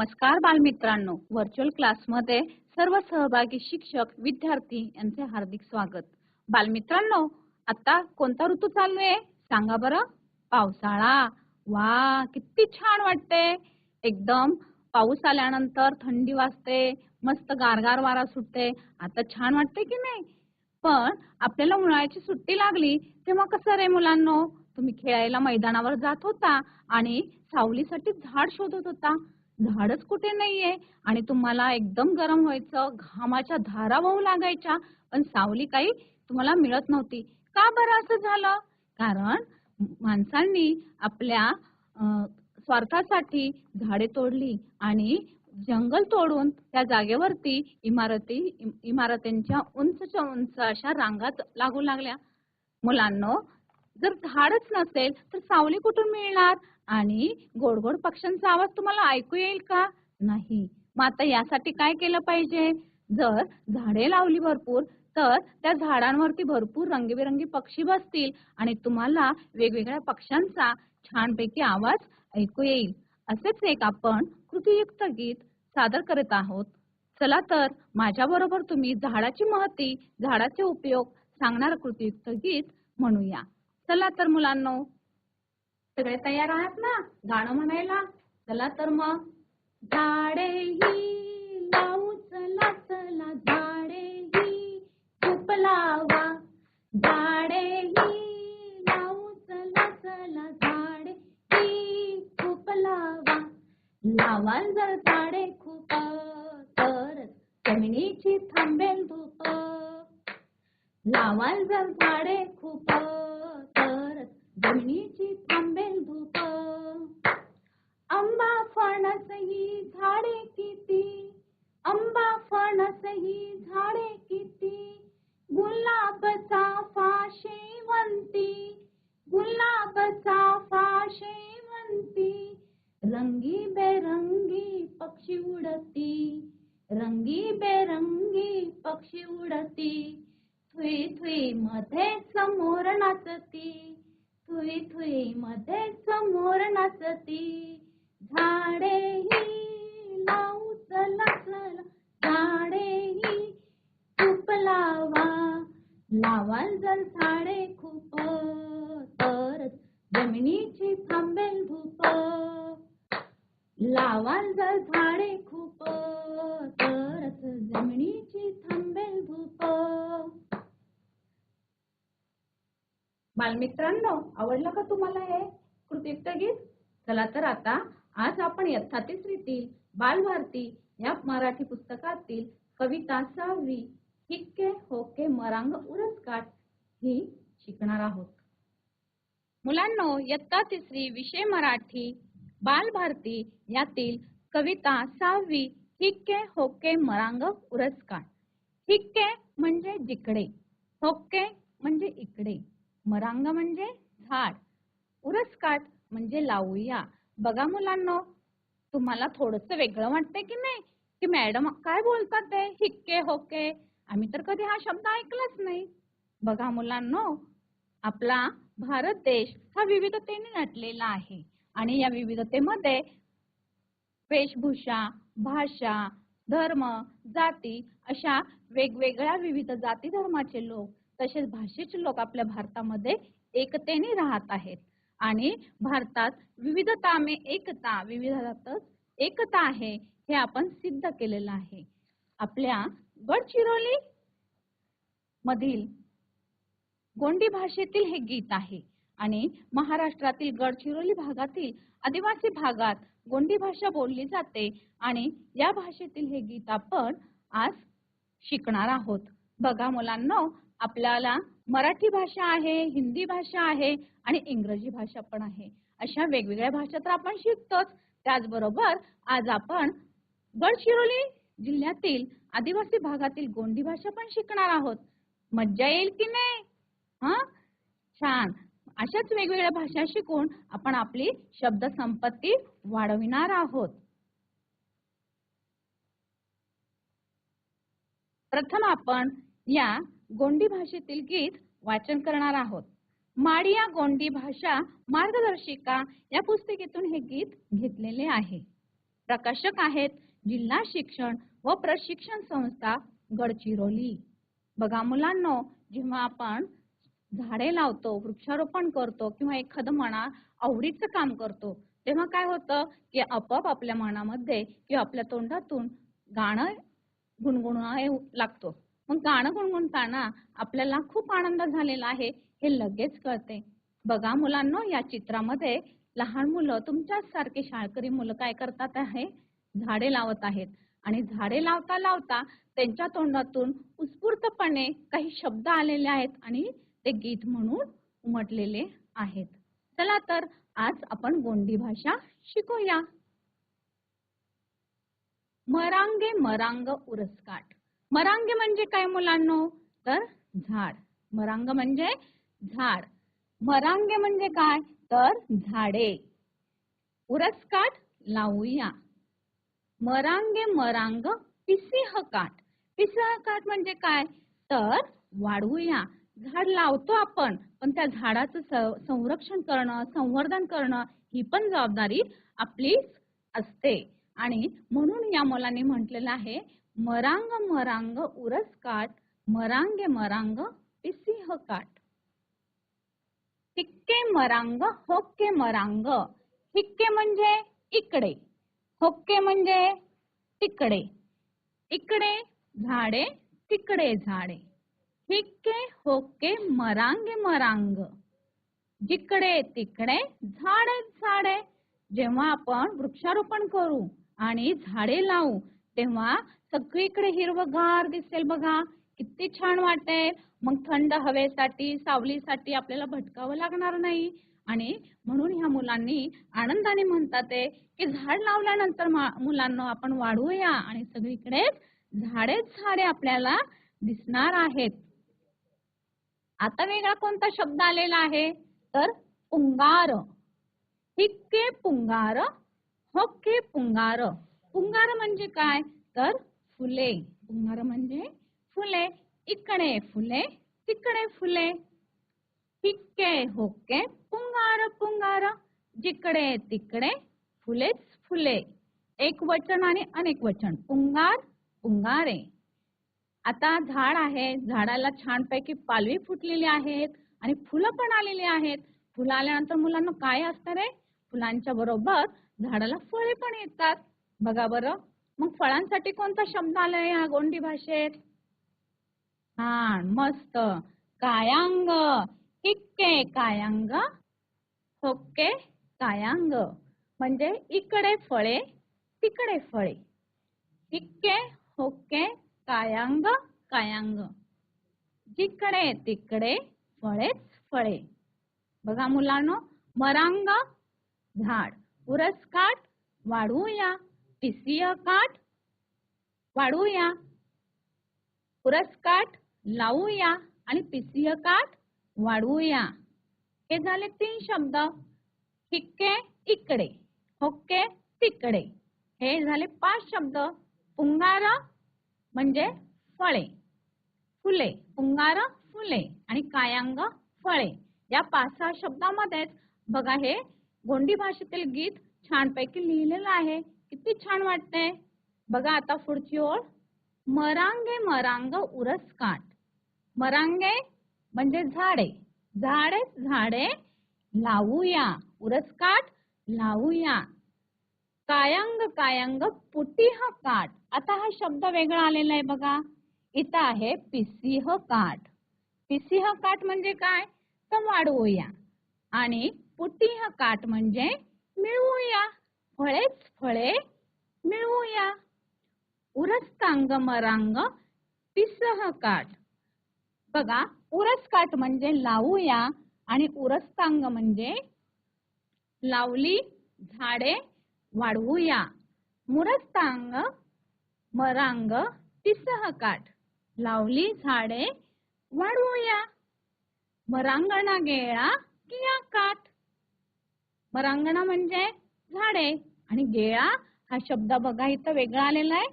नमस्कार बालमित्रांनो. व्हर्च्युअल क्लासमध्ये सर्व सहभागी शिक्षक विद्यार्थी यांचे हार्दिक स्वागत. बालमित्रांनो आता कोणता ऋतू चालू आहे? सांगा बरं. पावसाळा. वा किती छान वाटते एकदम पाऊस आल्यानंतर थंडी वाजते मस्त गारगार वारा सुटते. आता छान वाटते की नाही? पण आपल्याला उन्हाळ्याची सुट्टी लागली तेव्हा कसं रे मुलांनो? तुम्ही खेळायला मैदानावर जात होता आणि सावलीसाठी झाड शोधत होता. झाडच कुठे नाहीये? आणि तुम्हाला एकदम गरम व्हायचं घामाच्या धारा वाहू लागायच्या पण सावली काही तुम्हाला मिळत नव्हती. का बरं असं झालं? कारण माणसांनी आपल्या स्वार्थासाठी झाडे तोडली आणि जंगल तोडून त्या जागेवरती इमारती इम- इमारतींच्या उंचच्या उंच अशा रांगात लागू लागल्या. मुलांनो जर झाडच नसेल तर सावली कुठून मिळणार? आणि गोड गोड पक्ष्यांचा आवाज तुम्हाला ऐकू येईल का? नाही. मग आता यासाठी काय केलं पाहिजे? जर झाडे लावली भरपूर तर त्या झाडांवरती भरपूर रंगीबेरंगी पक्षी बसतील आणि तुम्हाला वेगवेगळ्या पक्ष्यांचा छानपैकी आवाज ऐकू येईल. असेच एक आपण कृतीयुक्त गीत सादर करत आहोत. चला तर माझ्या बरोबर तुम्ही झाडाची महती झाडाचे उपयोग सांगणार कृतीयुक्त गीत म्हणूया. चला तर मुलांनो सगळे तयार आहात ना? गाणं म्हणायला? चला तर मग. झाडे ही लावू चला चला झाडे ही झोप लावा. झाडे ही लावू चला चला झाडे ही खूप लावा. लावाल जर झाडे खूप तर जमिनीची थांबेल धूप. लावाल जर झाडे खूप धुनीची थांबेल धूप. आंबा फणस ही झाडे किती? आंबा फणस ही झाडे किती? गुलाबचा फाशेवंती गुलाबचा फाशेवंती शेवंती रंगी बेरंगी पक्षी उडती. रंगी बेरंगी पक्षी उडती. थुई थुई मध्ये समोर नाचती. थुई थुई मध्ये समोर नाचती. झाडे ही लावू चला चला. झाडे ही खूप लावा. लावाल जर झाडे खूप तर जमिनीची थांबेल धूप. लावाल जर झाडे खूप तरच जमिनीची थांबेल धूप. बालमित्रांनो आवडलं का तुम्हाला हे कृतित्व गीत? चला तर आता आज आपण यथातीच तिसरीतील बालभारती या मराठी पुस्तकातील कविता सहावी हिक्के होके मरांग उरसकाट ही शिकणार आहोत. मुलांनो इयत्ता तिसरी विषय मराठी बालभारती यातील कविता सहावी हिक्के होके मरांग उरसकाट हिक्के म्हणजे जिकडे होके म्हणजे इकडे. मरांग म्हणजे झाड. उरसकाट म्हणजे लावूया. बघा मुलांनो तुम्हाला थोडस वेगळं वाटतंय की नाही? की मॅडम काय बोलतात ते? हिक्के होके आम्ही तर कधी हा शब्द ऐकलाच नाही. बघा मुलांनो आपला भारत देश हा विविधतेने नटलेला आहे. आणि या विविधतेमध्ये वेशभूषा भाषा धर्म जाती अशा वेगवेगळ्या विविध जाती धर्माचे लोक तसेच भाषेचे लोक आपल्या भारतामध्ये एकतेने राहत आहेत. आणि भारतात विविधता में एकता विविधतातच एकता आहे हे आपण सिद्ध केलेलं आहे. आपल्या गडचिरोली मधील गोंडी भाषेतील हे गीत आहे. आणि महाराष्ट्रातील गडचिरोली भागातील आदिवासी भागात गोंडी भाषा बोलली जाते. आणि या भाषेतील हे गीत आपण आज शिकणार आहोत. बघा मुलांना आपल्याला मराठी भाषा आहे हिंदी भाषा आहे आणि इंग्रजी भाषा पण आहे. अशा वेगवेगळ्या भाषा तर आपण शिकतोच. त्याचबरोबर आज आपण गडचिरोली जिल्ह्यातील आदिवासी भागातील गोंडी भाषा पण शिकणार आहोत. मज्जा येईल की नाही? हा? छान. अशाच वेगवेगळ्या भाषा शिकून आपण आपली शब्द संपत्ती वाढविणार आहोत. प्रथम आपण या गोंडी भाषेतील गीत वाचन करणार आहोत. माडिया गोंडी भाषा मार्गदर्शिका या पुस्तिकेतून हे गीत घेतलेले आहे. प्रकाशक आहेत जिल्हा शिक्षण व प्रशिक्षण संस्था गडचिरोली. बघा मुलांनो जेव्हा आपण झाडे लावतो वृक्षारोपण करतो किंवा एखादं म्हणा आवडीचं काम करतो तेव्हा काय होतं की आपोआप आपल्या मनामध्ये किंवा आपल्या तोंडातून गाणं गुणगुण येऊ लागतो. मग गाणं गुणगुणताना आपल्याला खूप आनंद झालेला आहे हे लगेच कळते. बघा मुलांना या चित्रामध्ये लहान मुलं तुमच्याच सारखे शाळकरी मुलं काय करतात आहे? झाडे लावत आहेत. आणि झाडे लावता लावता त्यांच्या तोंडातून उत्स्फूर्तपणे काही शब्द आलेले आहेत आणि ते गीत म्हणून उमटलेले आहेत. चला तर आज आपण गोंडी भाषा शिकूया. मरांगे मरांग उरसकाठ. मरांगे म्हणजे काय मुलांनो? तर झाड. मरांग म्हणजे झाड. मरांगे म्हणजे काय? तर झाडे. उरसकाट लावूया. मरांगे मरांग पिसिह काट पिसिह काट म्हणजे काय? तर वाढवूया झाड लावतो आपण पण त्या झाडाचं संरक्षण करणं संवर्धन करणं ही पण जबाबदारी आपलीच असते. आणि म्हणून या मुलांनी म्हटलेलं आहे मरांग मरांग उरस काट मरांगे मरांग पिसिह काट. हिक्के मरांग होक्के मरांग. हिक्के म्हणजे इकडे होक्के म्हणजे तिकडे. इकडे झाडे तिकडे झाडे. हिक्के होक्के मरांगे मरांग. जिकडे तिकडे झाडे झाडे. जेव्हा आपण वृक्षारोपण करू आणि झाडे लावू तेव्हा सगळीकडे हिरवगार दिसेल बघा. किती छान वाटेल. मग थंड हवेसाठी सावलीसाठी आपल्याला भटकावं लागणार नाही. आणि म्हणून ह्या मुलांनी आनंदाने म्हणतात की झाड लावल्यानंतर मुलांना आपण वाढवूया. आणि सगळीकडे झाडेच झाडे आपल्याला दिसणार आहेत. आता वेगळा कोणता शब्द आलेला आहे? तर पुंगार. हिक्के पुंगार हक्के पुंगार. पुंगार म्हणजे काय? तर फुले. पुंगार म्हणजे फुले. इकडे फुले तिकडे फुले. हिक्के होके पुंगार पुंगार. जिकडे तिकडे फुलेच फुले. एक वचन आणि अनेक वचन. पुंगार पुंगारे. आता झाड आहे. झाडाला छानपैकी पालवी फुटलेली आहेत आणि फुलं पण आलेली आहेत. फुलं आल्यानंतर मुलांना काय असतं रे? फुलांच्या बरोबर झाडाला फळे पण येतात. बघा बरं. मग फळांसाठी कोणता शब्द आलाय या गोंडी भाषेत? छान मस्त. कायांग हिक्के कायांग होक्के कायांग. म्हणजे इकडे फळे तिकडे फळे. हिक्के होक्के कायांग कायांग. जिकडे तिकडे फळेच फळे. बघा मुलांनो मरांग झाड. उरस काट वाढवूया. पिसिय काट वाढवूया पुरस काठ लावूया आणि पिसिय काट वाढवूया हे झाले तीन शब्द. हिक्के इकडे. होक्के तिकडे. हे झाले पाच शब्द. पुंगार म्हणजे फळे. फुले. पुंगार फुले. आणि कायांग फळे. या पाच सहा शब्दामध्येच बघा हे गोंडी भाषेतील गीत छानपैकी लिहिलेलं आहे. किती छान वाटते बघा आता पुढची ओळ. मरांगे मरांग उरस काट मरांगे म्हणजे झाडे. झाडे झाडे लावूया. उरस काट लावूया. कायंग कायंग पुटीह काट आता हा शब्द वेगळा आलेला आहे बघा. इथं आहे पिसिह काट पिसिह काट म्हणजे काय? तर वाढवूया. आणि पुटीह काट म्हणजे मिळवूया. फळेच फळे मिळवूया. उरस्तांग मरांग पिसह काट बघा उरसकाट म्हणजे लावूया आणि उरस्तांग म्हणजे लावली झाडे वाढवूया. मुरस्तांग मरांग पिसह काट लावली झाडे वाढवूया. मरांगणा गेळा किया काट मरांगणा म्हणजे झाडे. आणि गेळा हा शब्द बघा इथं वेगळा आलेला आहे.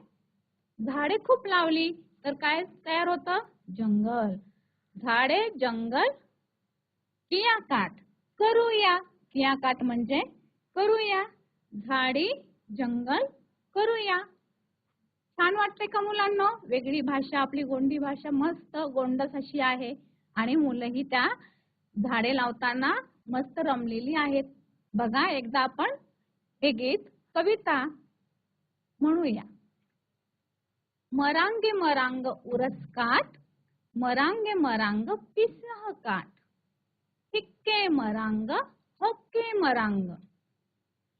झाडे खूप लावली तर काय तयार होतं? जंगल. झाडे जंगल कियाकाट करूया. कियाकाट म्हणजे करूया. झाडी जंगल करूया. छान वाटते का मुलांना? वेगळी भाषा आपली गोंडी भाषा मस्त गोंडस अशी आहे. आणि मुलंही त्या झाडे लावताना मस्त रमलेली आहेत. बघा एकदा आपण हे गीत कविता म्हणूया. मरांगे मरांग उरस काठ मरांगे मरांग पिसह काठ. हिक्के मरांग होके मरांग.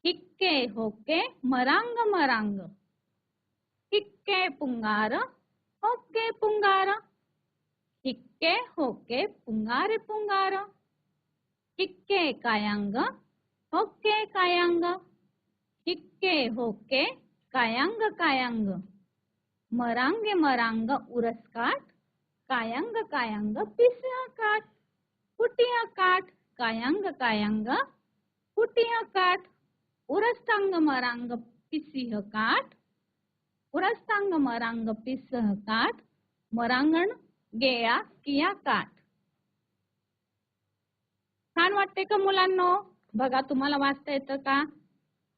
हिक्के होके मरांग मरांग. हिक्के पुंगार होके पुंगार. हिक्के होके पुंगारे पुंगार. हिक्के कायांग होके कायांग. हिक्के होके कायांग कायांग. मरांगे मरांग उरस काठ कायांग कायांग पिसया काठ कुटिया काठ कायांग कायांग कुटिया काठ उरस्तांग मरांग पिसिह काठ उरस्तांग मरांग पिसह काठ मरांगण गेया किया काठ छान वाटते का मुलांनो? बघा तुम्हाला वाचता येतं का?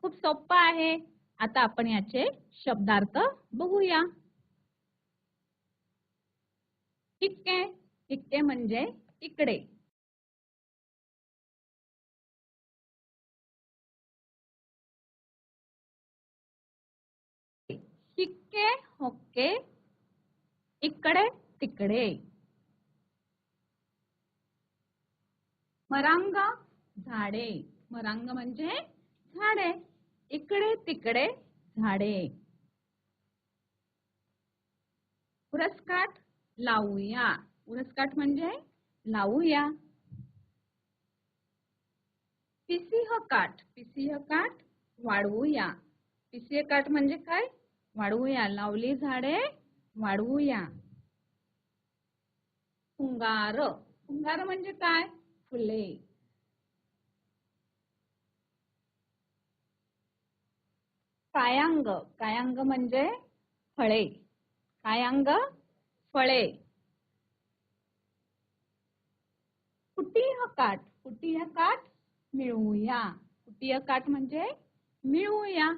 खूप सोपं आहे. आता आपण याचे शब्दार्थ बघूया. ठिक्के हिक्के म्हणजे इकडे. हिक्के होके इकडे तिकडे. मरांग झाडे. मरांग म्हणजे झाडे. इकडे तिकडे झाडे. उरसकाठ लावूया. उरसकाठ म्हणजे लावूया. पिसिह काठ पिसिह काठ वाढवूया. पिसिह काठ म्हणजे काय? वाढवूया. लावली झाडे वाढवूया. फुंगार फुंगार म्हणजे काय? फुले. कायांग. कायांग म्हणजे फळे. कायांग फळे. कुटीह काठ. कुटीह काठ मिळवूया कुटीह काठ म्हणजे मिळवूया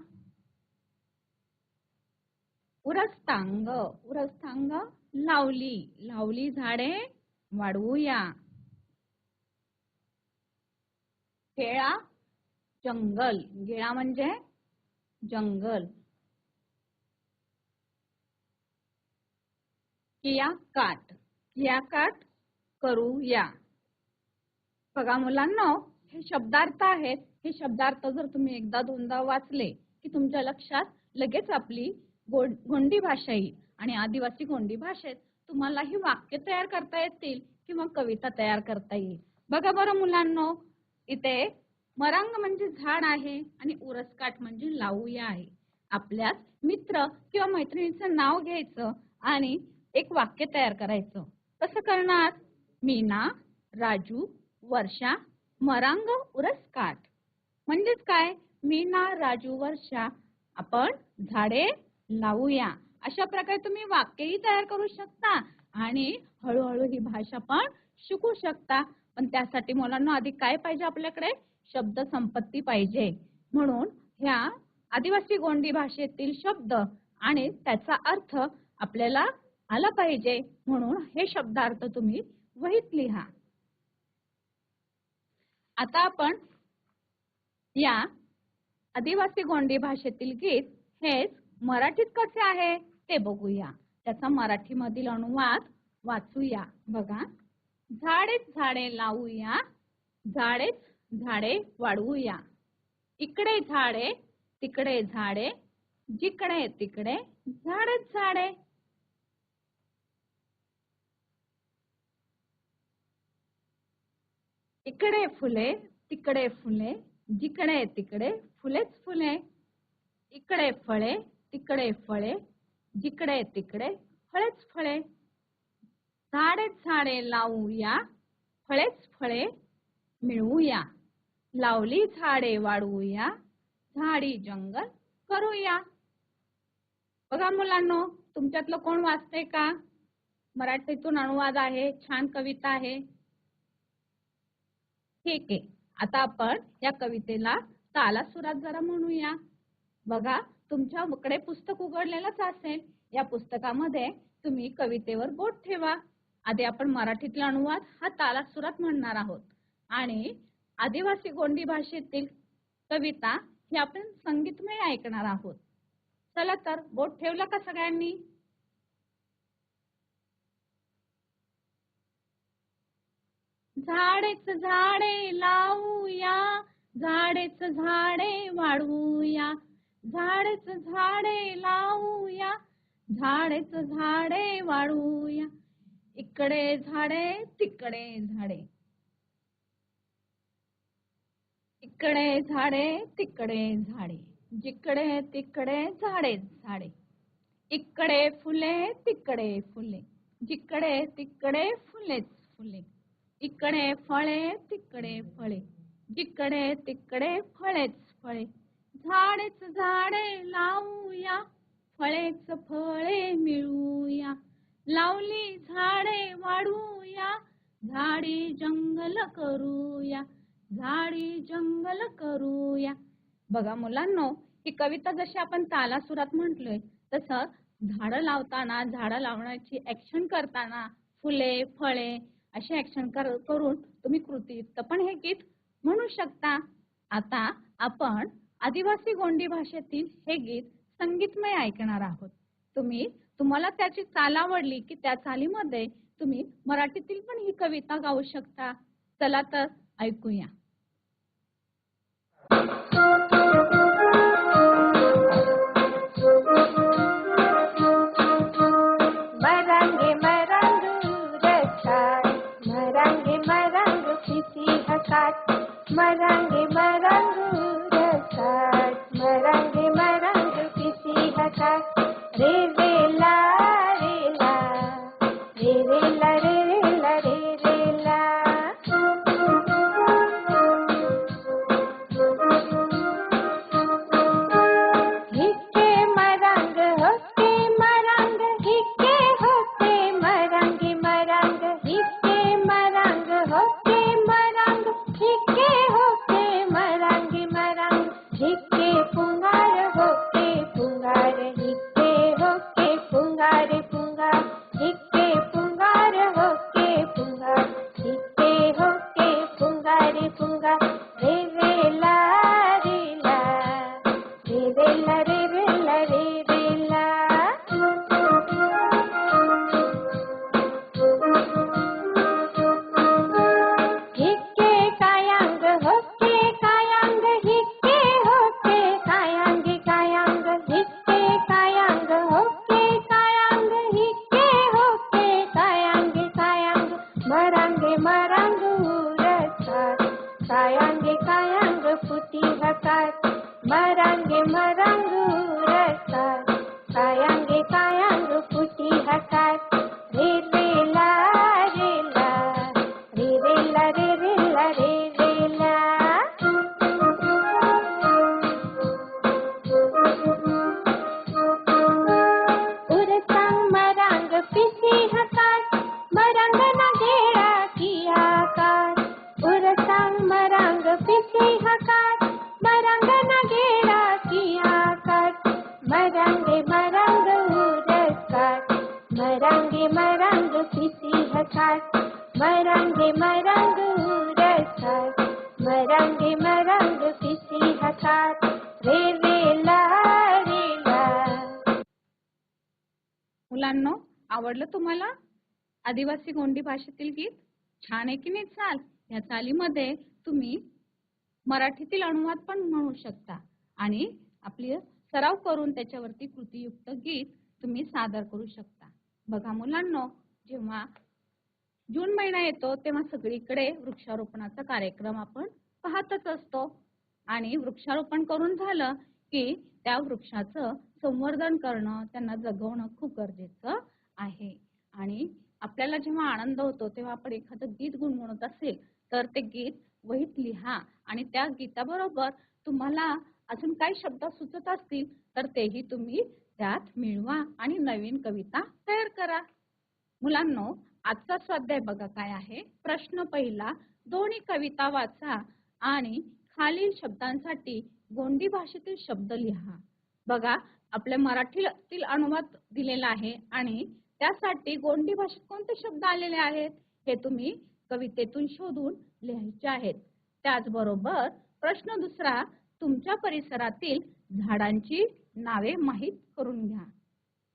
उरस्तांग. उरस्तांग लावली. लावली झाडे वाढवूया. खेळा जंगल. गेळा म्हणजे जंगल. किया काट. किया काट करूया. बघा मुलांना हे शब्दार्थ आहेत. हे शब्दार्थ जर तुम्ही एकदा दोनदा वाचले की तुमच्या लक्षात लगेच आपली गोंडी भाषा येईल. आणि आदिवासी गोंडी भाषेत तुम्हाला ही वाक्य तयार करता येतील किंवा कविता तयार करता येईल. बघा बरं मुलांनो इथे मरांग म्हणजे झाड आहे आणि उरसकाठ म्हणजे लावूया आहे. आपल्यास मित्र किंवा मैत्रिणीचं नाव घ्यायचं आणि एक वाक्य तयार करायचं. कसं करणार? मीना राजू वर्षा मरांग उरसकाठ. म्हणजेच काय? मीना राजू वर्षा आपण झाडे लावूया. अशा प्रकारे तुम्ही वाक्यही तयार करू शकता आणि हळूहळू ही भाषा पण शिकू शकता. पण त्यासाठी मुलांना आधी काय पाहिजे आपल्याकडे? शब्द संपत्ती पाहिजे. म्हणून ह्या आदिवासी गोंडी भाषेतील शब्द आणि त्याचा अर्थ आपल्याला आला पाहिजे. म्हणून हे शब्दार्थ तुम्ही वहीत लिहा. आता आपण या आदिवासी गोंडी भाषेतील गीत हेच मराठीत कसे आहे ते बघूया. त्याचा मराठीमधील अनुवाद वाचूया. बघा. झाडेच झाडे लावूया. झाडेच झाडे वाढवूया. इकडे झाडे तिकडे झाडे जिकडे तिकडे झाडेच झाडे. इकडे फुले तिकडे फुले जिकडे तिकडे फुलेच फुले. इकडे फळे तिकडे फळे जिकडे तिकडे फळेच फळे. झाडेच झाडे लावूया फळेच फळे मिळवूया. लावली झाडे वाढवूया झाडी जंगल करूया. बघा मुलांनो तुमच्यातलं कोण वाचतंय का? मराठीतून अनुवाद आहे छान कविता आहे. ठीक आहे आता आपण या कवितेला ताला सुरात जरा म्हणूया. बघा तुमच्याकडे पुस्तक उघडलेलंच असेल या पुस्तकामध्ये तुम्ही कवितेवर बोट ठेवा. आधी आपण मराठीतला अनुवाद हा तालासुरात म्हणणार आहोत. आणि आदिवासी गोंडी भाषेतील कविता ही आपण संगीतमय ऐकणार आहोत. चला तर बोट ठेवलं का सगळ्यांनी? झाडेच झाडे लावूया झाडेच झाडे वाढवूया झाडेच झाडे लावूया झाडेच झाडे वाढवूया. इकडे झाडे तिकडे झाडे. इकडे झाडे तिकडे झाडे. जिकडे तिकडे झाडे झाडे. इकडे फुले तिकडे फुले. जिकडे तिकडे फुलेच फुले. इकडे फळे तिकडे फळे. जिकडे तिकडे फळेच फळे. झाडेच झाडे लावूया. फळेच फळे मिळूया. लावली झाडे वाढूया. झाडी जंगल करूया. झाडी जंगल करूया. बघा मुलांनो ही कविता जशी आपण तालासुरात म्हटलोय तसं झाडं लावताना झाडं लावण्याची ऍक्शन करताना फुले फळे अशी ऍक्शन करून तुम्ही कृतीयुक्त पण हे गीत म्हणू शकता. आता आपण आदिवासी गोंडी भाषेतील हे गीत संगीतमय ऐकणार आहोत. तुम्ही तुम्हाला त्याची चाल आवडली की त्या चालीमध्ये तुम्ही मराठीतील पण ही कविता गाऊ शकता. चला तर ऐकूया. मरांगे मरांगू रसात मरांगे मरांगू किती हसात मरांगे मरांगू रसात मरांगे मरांगू किती हसात रे रे मुलांनो आवडलं तुम्हाला? आदिवासी गोंडी भाषेतील गीत? छान आहे की नाही चाल? या चालीमध्ये तुम्ही मराठीतील अनुवाद पण म्हणू शकता. आणि आपली सराव करून त्याच्यावरती कृतीयुक्त गीत तुम्ही सादर करू शकता. बघा मुलांनो जेव्हा जून महिना येतो तेव्हा सगळीकडे वृक्षारोपणाचा कार्यक्रम आपण पाहतच असतो. आणि वृक्षारोपण करून झालं की त्या वृक्षाचं संवर्धन करणं त्यांना जगवणं खूप गरजेचं आहे. आणि आपल्याला जेव्हा आनंद होतो तेव्हा आपण एखादं गीत गुणगुणत असेल तर ते गीत वहीत लिहा. आणि त्या गीताबरोबर तुम्हाला अजून काही शब्द सुचत असतील तर तेही तुम्ही त्यात मिळवा आणि नवीन कविता तयार करा. मुलांनो आजचा स्वाध्याय बघा काय आहे. प्रश्न पहिला दोन्ही कविता वाचा आणि खालील शब्दांसाठी गोंडी भाषेतील शब्द लिहा. बघा आपल्या मराठीतील अनुवाद दिलेला आहे आणि त्यासाठी गोंडी भाषेत कोणते शब्द आलेले आहेत हे तुम्ही कवितेतून शोधून लिहायचे आहेत. त्याचबरोबर प्रश्न दुसरा तुमच्या परिसरातील झाडांची नावे माहीत करून घ्या.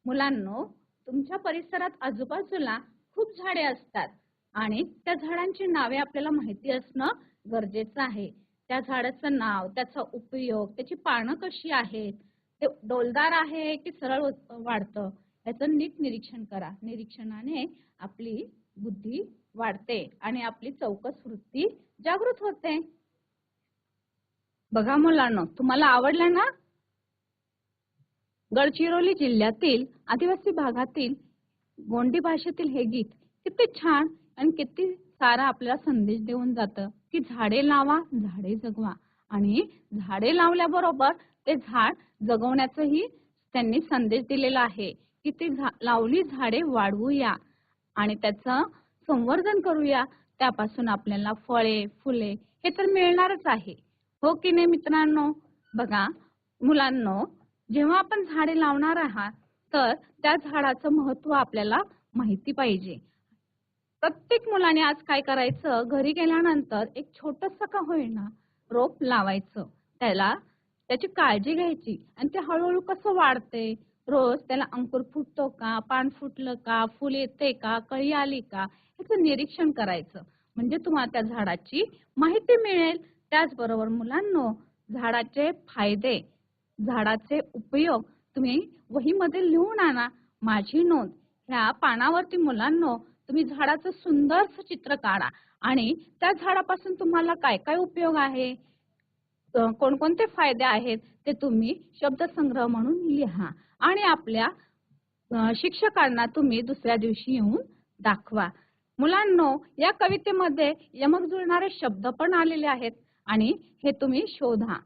मुलांनो तुमच्या परिसरात आजूबाजूला खूप झाडे असतात आणि त्या झाडांची नावे आपल्याला माहिती असणं गरजेचं आहे. त्या झाडाचं नाव त्याचा उपयोग त्याची पानं कशी आहेत ते डोलदार आहे की सरळ वाढतं याचं नीट निरीक्षण करा. निरीक्षणाने आपली बुद्धी वाढते आणि आपली चौकस वृत्ती जागृत होते. बघा मुलांनो तुम्हाला आवडलं ना? गडचिरोली जिल्ह्यातील आदिवासी भागातील गोंडी भाषेतील हे गीत किती छान आणि किती सारा आपल्याला संदेश देऊन जातं की झाडे लावा झाडे जगवा. आणि झाडे लावल्याबरोबर ते झाड जगवण्याचाही त्यांनी संदेश दिलेला आहे की ती लावली झाडे वाढवूया आणि त्याचं संवर्धन करूया. त्यापासून आपल्याला फळे फुले हे तर मिळणारच आहे. हो की नाही मित्रांनो? बघा मुलांनो जेव्हा आपण झाडे लावणार आहात तर त्या झाडाचं महत्त्व आपल्याला माहिती पाहिजे. प्रत्येक मुलाने आज काय करायचं? घरी गेल्यानंतर एक छोटस का होईना रोप लावायचं. त्याला त्याची काळजी घ्यायची आणि ते हळूहळू कसं वाढते? रोज त्याला अंकुर फुटतो का? पान फुटलं का? फुल येते का? कळी आली का? याचं निरीक्षण करायचं. म्हणजे तुम्हाला त्या झाडाची माहिती मिळेल. त्याचबरोबर मुलांनो झाडाचे फायदे झाडाचे उपयोग तुम्ही वहीमध्ये लिहून आणा. माझी नोंद. ह्या पानावरती मुलांनो तुम्ही झाडाचं सुंदरसं चित्र काढा. आणि त्या झाडापासून तुम्हाला काय काय उपयोग आहे? कोणकोणते फायदे आहेत? ते तुम्ही शब्दसंग्रह म्हणून लिहा. आणि आपल्या शिक्षकांना तुम्ही दुसऱ्या दिवशी येऊन दाखवा. मुलांनो या कवितेमध्ये यमक जुळणारे शब्द पण आलेले आहेत. आणि हे तुम्ही शोधा.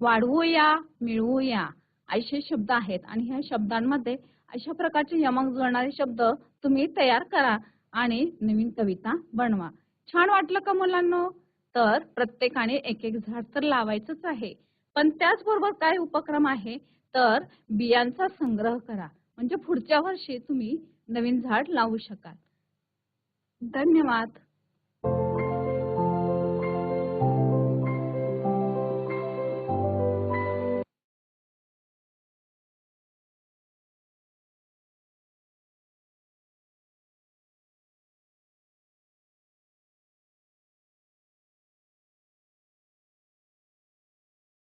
वाढवूया मिळवूया असे शब्द आहेत. आणि ह्या शब्दांमध्ये अशा प्रकारचे यमक जुळणारे शब्द तुम्ही तयार करा. आणि नवीन कविता बनवा. छान वाटलं का मुलांनो? तर प्रत्येकाने एक एक झाड तर लावायचंच आहे. पण त्याचबरोबर काय उपक्रम आहे? तर बियांचा संग्रह करा. म्हणजे पुढच्या वर्षी तुम्ही नवीन झाड लावू शकाल. धन्यवाद.